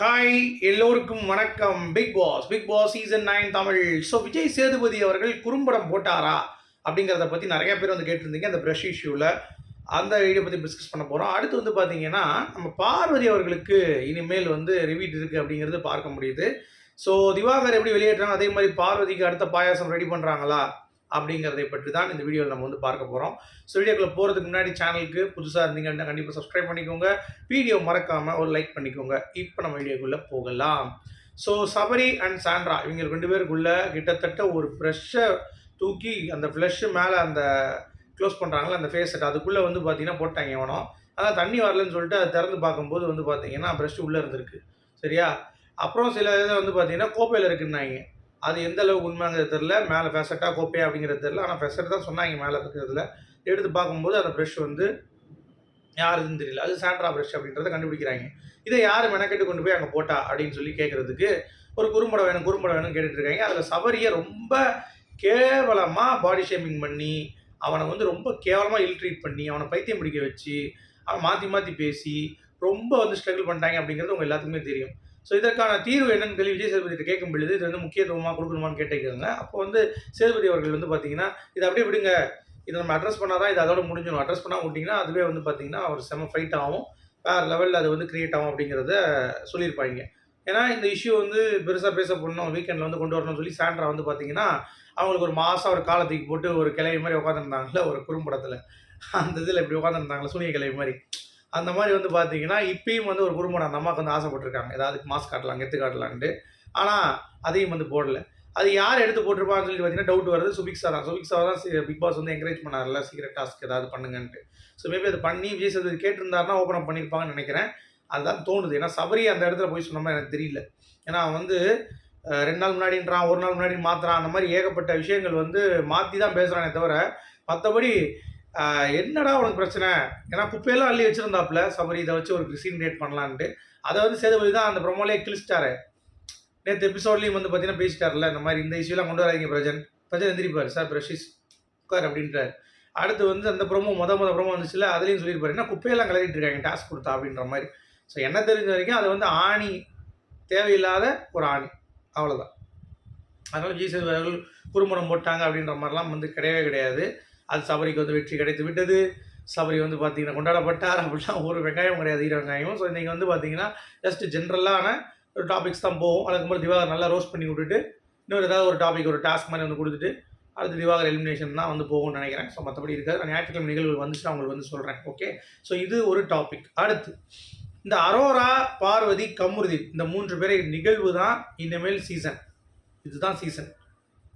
Hi எல்லோருக்கும் வணக்கம். Big Boss Big Boss season nine Tamil. So Vijay Sethupathi அவர்கள் குறும்படம் போட்டாரா அப்படிங்கிறத பற்றி நிறைய பேர் வந்து கேட்டிருந்தீங்க அந்த ப்ரஷ் இஷ்யூவில் அந்த வீடியோ பற்றி டிஸ்கஸ் பண்ண போகிறோம் அடுத்து வந்து பார்த்தீங்கன்னா நம்ம பார்வதி அவர்களுக்கு இனிமேல் வந்து ரிவீட் இருக்குது அப்படிங்கிறது பார்க்க முடியுது. ஸோ திவாகர் எப்படி வெளியேற்றாங்க? அதே மாதிரி பார்வதிக்கு அடுத்த பாயாசம் ரெடி பண்ணுறாங்களா அப்படிங்கிறதை பற்றி தான் இந்த வீடியோவில் நம்ம வந்து பார்க்க போகிறோம் ஸோ வீடியோக்குள்ள போகிறதுக்கு முன்னாடி சேனலுக்கு புதுசாக இருந்தீங்கன்னா கண்டிப்பாக சப்ஸ்கிரைப் பண்ணிக்கோங்க. வீடியோ மறக்காமல் ஒரு லைக் பண்ணிக்கோங்க. இப்போ நம்ம வீடியோக்குள்ளே போகலாம். ஸோ சபரி அண்ட் சாண்ட்ரா இவங்க ரெண்டு பேருக்குள்ள கிட்டத்தட்ட ஒரு ப்ரெஷ்ஷை தூக்கி அந்த ஃப்ளஷ்ஷு மேலே அந்த க்ளோஸ் பண்ணுறாங்களே அந்த ஃபேஸ் செட் அதுக்குள்ளே வந்து பார்த்தீங்கன்னா போட்டாங்க எவனோ அதான் தண்ணி வரலன்னு சொல்லிட்டு அதை திறந்து பார்க்கும்போது வந்து பார்த்தீங்கன்னா ப்ரெஷ் உள்ளே இருந்திருக்கு. சரியா? அப்புறம் சில இதை வந்து பார்த்தீங்கன்னா கோப்பையில் இருக்குன்னாங்க. அது எந்த அளவுக்கு உண்மைங்கிறது தெரில மேலே ஃபெசட்டாக கோப்பையா அப்படிங்கிறது தெரில ஆனால் ஃபெசட் தான் சொன்னாங்க மேலே இருக்கிறதுல. எடுத்து பார்க்கும்போது அந்த ப்ரெஷ் வந்து யாருதுன்னு தெரியல. அது சாண்ட்ரா ப்ரஷ் அப்படின்றத கண்டுபிடிக்கிறாங்க. இதை யார் மெனக்கெட்டு கொண்டு போய் அங்கே போட்டா அப்படின்னு சொல்லி கேட்குறதுக்கு ஒரு குறும்படம் வேணும் குறும்படம் வேணும்னு கேட்டுட்டு இருக்காங்க. அதில் சபரியை ரொம்ப கேவலமாக பாடி ஷேமிங் பண்ணி அவனை வந்து ரொம்ப கேவலமாக இல்ட்ரீட் பண்ணி அவனை பைத்தியம் பிடிக்க வச்சு அவன் மாற்றி மாற்றி பேசி ரொம்ப வந்து ஸ்ட்ரகிள் பண்ணிட்டாங்க அப்படிங்கிறது உங்கள் எல்லாத்துக்குமே தெரியும். ஸோ இதற்கான தீர்வு என்னன்னு சொல்லி விஜய் சேதுபதி கேட்கும் பொழுது இது வந்து முக்கியத்துவமாக கொடுக்கணுமான்னு கேட்டுக்கிறாங்க அப்போ வந்து சேதுபதி அவர்கள் வந்து பார்த்தீங்கன்னா இதை அப்படியே விடுங்க. இதை நம்ம அட்ரஸ் பண்ணால் தான் இது அதோட முடிஞ்சிடும். அட்ரஸ் பண்ணால் விட்டிங்கன்னா அதுவே வந்து பார்த்தீங்கன்னா ஒரு செம ஃபைட் ஆகும். வேறு லெவலில் அது வந்து கிரியேட் ஆகும் அப்படிங்கிறத சொல்லியிருப்பாங்க. ஏன்னா இந்த இஷ்யூ வந்து பெருசாக பேச போடணும். வீக்கெண்டில் வந்து கொண்டு வரணும்னு சொல்லி சாண்ட்ரா வந்து பார்த்தீங்கன்னா அவங்களுக்கு ஒரு மாதம் ஒரு காலத்துக்கு போட்டு ஒரு கிளவி மாதிரி உட்காந்துருந்தாங்களே ஒரு குறும்படத்தில். அந்த இதில் இப்படி உட்காந்துருந்தாங்களே சூனிய கிளவி மாதிரி. அந்த மாதிரி வந்து பார்த்தீங்கன்னா இப்பயும் வந்து ஒரு குறும்படம் அந்த அம்மாவுக்கு வந்து ஆசைப்பட்டிருக்காங்க. ஏதாவது மாஸ்க் காட்டலாம் கெத்து காட்டலான்ட்டு. ஆனால் அதையும் வந்து போடல. அது யார் எடுத்து போட்டிருப்பான்னு சொல்லி பார்த்தீங்கன்னா டவுட் வருது சுபிக்ஸா தான். சார் தான் பிக் பாஸ் வந்து என்கரேஜ் பண்ணார்ல சீக்கிரட் டாஸ்க் ஏதாவது பண்ணுங்கன்ட்டு. ஸோ மேபி அது பண்ணி விஜய் சேதுபதி கேட்டிருந்தாருன்னா ஓப்பன் அப் பண்ணியிருப்பாங்கன்னு நினைக்கிறேன். அதுதான் தோணுது. ஏன்னா சபரி அந்த இடத்துல போய் சொன்ன மாதிரி எனக்கு தெரியல. ஏன்னா அவன் வந்து ரெண்டு நாள் முன்னாடின்றான் ஒரு நாள் முன்னாடி மாத்துறான். அந்த மாதிரி ஏகப்பட்ட விஷயங்கள் வந்து மாற்றி தான் பேசுகிறானே தவிர மற்றபடி என்னடா உனக்கு பிரச்சனை? ஏன்னா குப்பையெல்லாம் அள்ளி வச்சிருந்தாப்புல சபரி இதை வச்சு ஒரு சீன் பண்ணலான்ட்டு. அதை வந்து சேதுபதி தான் அந்த ப்ரொமோலே கிழிச்சிட்டாரு. நேற்று எபிசோட்லேயும் வந்து பார்த்தீங்கன்னா பேசிட்டார்ல இந்த மாதிரி இந்த இஷ்யூலாம் கொண்டு வராதீங்க பிரஜன். பிரஜன் எந்திரிப்பார். சார் பிரஷிஸ் உட்கார் அப்படின்றார். அடுத்து வந்து அந்த ப்ரோமோ மொத மொதல் ப்ரோமோ வந்துச்சுல அதுலேயும் சொல்லியிருப்பாரு என்ன குப்பையெல்லாம் கிளறிட்டு இருக்காங்க டாஸ்க் கொடுத்தா? அப்படின்ற மாதிரி. ஸோ என்ன தெரிஞ்ச வரைக்கும் அது வந்து ஆணி தேவையில்லாத ஒரு ஆணி. அவ்வளோதான் அதனால் ஜீசஸ் அவர்கள் குறும்படம் போட்டாங்க அப்படின்ற மாதிரிலாம் வந்து கிடையவே கிடையாது. அது சபரிக்கு வந்து வெற்றி கிடைத்து விட்டது. சபரி வந்து பார்த்தீங்கன்னா கொண்டாடப்பட்டார் அப்படிலாம் ஒரு வெங்காயம் கிடையாது ஈர வெங்காயம் ஸோ இன்றைக்கி வந்து பார்த்தீங்கன்னா ஜஸ்ட் ஜென்ரலான ஒரு டாபிக்ஸ் தான் போகும். அதுக்கப்புறம் திவாகர் நல்லா ரோஸ்ட் பண்ணி விட்டுட்டு இன்னொரு ஏதாவது ஒரு டாபிக் ஒரு டாஸ்க் மாதிரி வந்து கொடுத்துட்டு அடுத்து திவாகர் எலிமினேஷன் தான் வந்து போகும்னு நினைக்கிறேன். ஸோ மற்றபடி இருக்காது நான் ஞாயிற்றுக்கிழமை நிகழ்வு வந்துச்சுன்னா அவங்களுக்கு வந்து சொல்கிறேன் ஓகே ஸோ இது ஒரு டாபிக் அடுத்து இந்த அரோரா பார்வதி கமுருதி இந்த மூன்று பேரை நிகழ்வு தான் இனிமேல் சீசன் இதுதான் சீசன்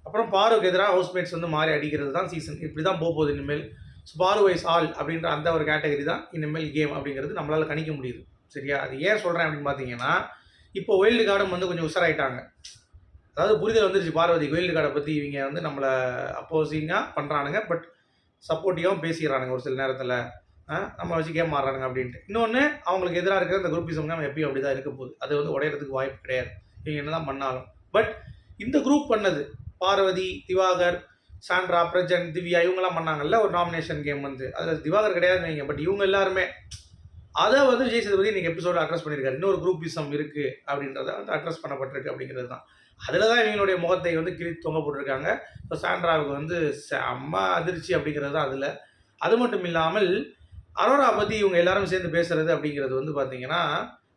அப்புறம் பாருக்கு எதிராக ஹவுஸ்மேட்ஸ் வந்து மாறி அடிக்கிறது தான் சீசன் இப்படி தான் போக போகுது இனிமேல். ஸோ பாரு வைஸ் ஆல் அப்படின்ற அந்த ஒரு கேட்டகரி தான் இனிமேல் கேம் அப்படிங்கிறது நம்மளால் கணிக்க முடியுது. சரியா? அது ஏன் சொல்கிறேன் அப்படின்னு பார்த்தீங்கன்னா இப்போ ஒயில்டு கார்டும் வந்து கொஞ்சம் உஷாராயிட்டாங்க. அதாவது புரிதல் வந்துருச்சு பார்வதி. ஒயில்டு கார்டை பற்றி இவங்க வந்து நம்மளை அப்போசிங்காக பண்ணுறானுங்க பட் சப்போர்ட்டிவாகவும் பேசிக்கிறானுங்க ஒரு சில நேரத்தில். நம்ம வச்சு கேம் ஆடுறானுங்க அப்படின்ட்டு. இன்னொன்று அவங்களுக்கு எதிராக இருக்கிற இந்த குரூப்பிசம் நம்ம எப்பயும் அப்படி தான் இருக்க போகுது. அது வந்து உடையறதுக்கு வாய்ப்பு கிடையாது. இவங்க என்ன தான் பண்ணாலும். பட் இந்த குரூப் பண்ணது பார்வதி திவாகர் சாண்ட்ரா பிரஜன் திவ்யா இவங்கெல்லாம் பண்ணாங்கல்ல ஒரு நாமினேஷன் கேம் வந்து. அதில் திவாகர் கிடையாதுன்னு வைங்க பட் இவங்க எல்லாருமே அதை வந்து விஜய் சேதுபதி இன்னைக்கு எபிசோட அட்ரஸ் பண்ணியிருக்காரு. இன்னொரு குரூப் குரூப்பிசம் இருக்குது அப்படின்றத வந்து அட்ரஸ் பண்ணப்பட்டிருக்கு அப்படிங்கிறது தான். அதில் தான் இவங்களுடைய முகத்தை வந்து கிழி தொங்க போட்டிருக்காங்க. இப்போ சாண்ட்ராவுக்கு வந்து செம்ம அதிர்ச்சி அப்படிங்கிறது தான் அதில். அது மட்டும் இல்லாமல் அரோரா பற்றி இவங்க எல்லாரும் சேர்ந்து பேசுகிறது அப்படிங்கிறது வந்து பார்த்தீங்கன்னா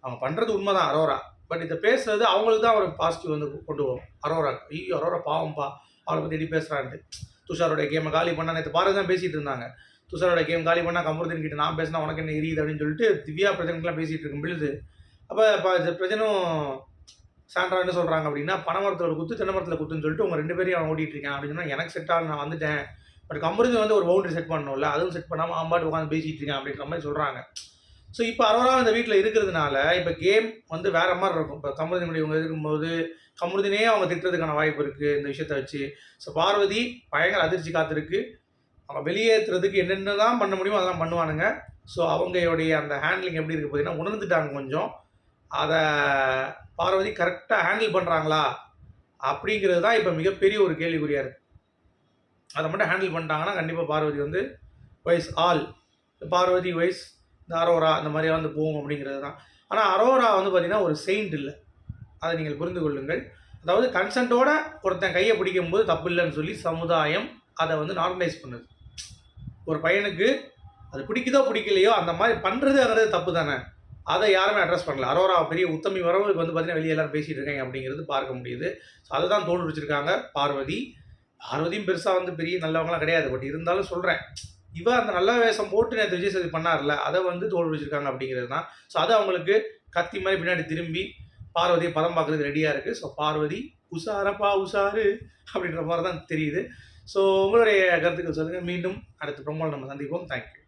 அவங்க பண்ணுறது உண்மைதான் அரோரா. பட் இதை பேசுறது அவங்களுக்கு தான் ஒரு பாசிட்டிவ் வந்து கொண்டு வரும். அரோரா ஐயோ அரோரா பாவம்பா. அவளை பற்றி எடி பேசுகிறான்ட்டு துஷாரோடைய கேமை காலி பண்ணா நேற்று பாரதி தான் பேசிகிட்டு இருந்தாங்க. துஷாரோட கேம் காலி பண்ணால் கமருதீன் கிட்ட நான் பேசினா உனக்கு என்ன எரியுது அப்படின்னு சொல்லிட்டு திவ்யா பிரஜனுக்குலாம் பேசிகிட்டு இருக்கும் பொழுது. அப்போ இப்போ இது பிரஜனும் சாண்ட்ரா என்ன சொல்கிறாங்க அப்படின்னா பனைமரத்தோட குத்து தென்னை மரத்தில் குத்துன்னு சொல்லிட்டு உங்கள் ரெண்டு பேரையும் அவன் ஓட்டிகிட்டு இருக்கேன் அப்படின்னு சொன்னா எனக்கு செட் ஆகல நான் வந்துட்டேன். பட் கமருதீன் வந்து ஒரு பவுண்டரி செட் பண்ணணும்ல அதுவும் செட் பண்ணாமல் அம்பாட்டு உட்காந்து பேசிகிட்டு இருக்கேன் அப்படின்ற மாதிரி சொல்கிறாங்க ஸோ இப்போ அரோரா இந்த வீட்டில் இருக்கிறதுனால இப்போ கேம் வந்து வேற மாதிரி இருக்கும். இப்போ கமருதினுடைய இவங்க இருக்கும்போது கமருதினே அவங்க திட்டுறதுக்கான வாய்ப்பு இருக்குது இந்த விஷயத்த வச்சு. ஸோ பார்வதி பயங்கர அதிர்ச்சி காத்திருக்கு. அவங்க வெளியேற்றுறதுக்கு என்னென்ன தான் பண்ண முடியுமோ அதெல்லாம் பண்ணுவானுங்க. ஸோ அவங்களுடைய அந்த ஹேண்ட்லிங் எப்படி இருக்குது பார்த்தீங்கன்னா உணர்ந்துட்டாங்க கொஞ்சம். அதை பார்வதி கரெக்டாக ஹேண்டில் பண்ணுறாங்களா அப்படிங்கிறது தான் இப்போ மிகப்பெரிய ஒரு கேள்விக்குறியாக இருக்குது அதை மட்டும் ஹேண்டில் பண்ணிட்டாங்கன்னா கண்டிப்பாக பார்வதி வந்து வைஸ் ஆல் பார்வதி வைஸ் இந்த அரோரா இந்த மாதிரி வந்து போகும் அப்படிங்கிறது தான். ஆனால் அரோரா வந்து பார்த்திங்கன்னா ஒரு செயின்ட் இல்லை. அதை நீங்கள் புரிந்து கொள்ளுங்கள். அதாவது கன்சென்ட்டோட ஒருத்தன் கையை பிடிக்கும்போது தப்பு இல்லைன்னு சொல்லி சமுதாயம் அதை வந்து நார்மலைஸ் பண்ணுது. ஒரு பையனுக்கு அது பிடிக்குதோ பிடிக்கலையோ அந்த மாதிரி பண்ணுறதுங்கிறது தப்பு தானே. அதை யாருமே அட்ரஸ் பண்ணல. அரோரா பெரிய உத்தமி வரவு வந்து பார்த்தீங்கன்னா வெளியே எல்லாரும் பேசிகிட்டு இருக்காங்க அப்படிங்கிறது பார்க்க முடியுது. ஸோ அதை தான் தோல் வச்சுருக்காங்க பார்வதி. பார்வதியும் பெருசாக வந்து பெரிய நல்லவங்களாம் கிடையாது. பட் இருந்தாலும் சொல்கிறேன் இவன் அந்த நல்ல வேஷம் போட்டு நேற்று விஜய் சேது பண்ணார்ல அதை வந்து தோல் வச்சிருக்காங்க அப்படிங்கிறது தான் ஸோ அது அவங்களுக்கு கத்தி மாதிரி பின்னாடி திரும்பி பார்வதியை படம் பார்க்குறது ரெடியாக இருக்குது ஸோ பார்வதி உஷாரப்பா உஷாரு அப்படின்ற மாதிரி தான் தெரியுது. ஸோ உங்களுடைய கருத்துக்கள் சொல்லுங்கள் மீண்டும் அடுத்த ப்ரோமோவில் நம்ம சந்திப்போம். தேங்க்யூ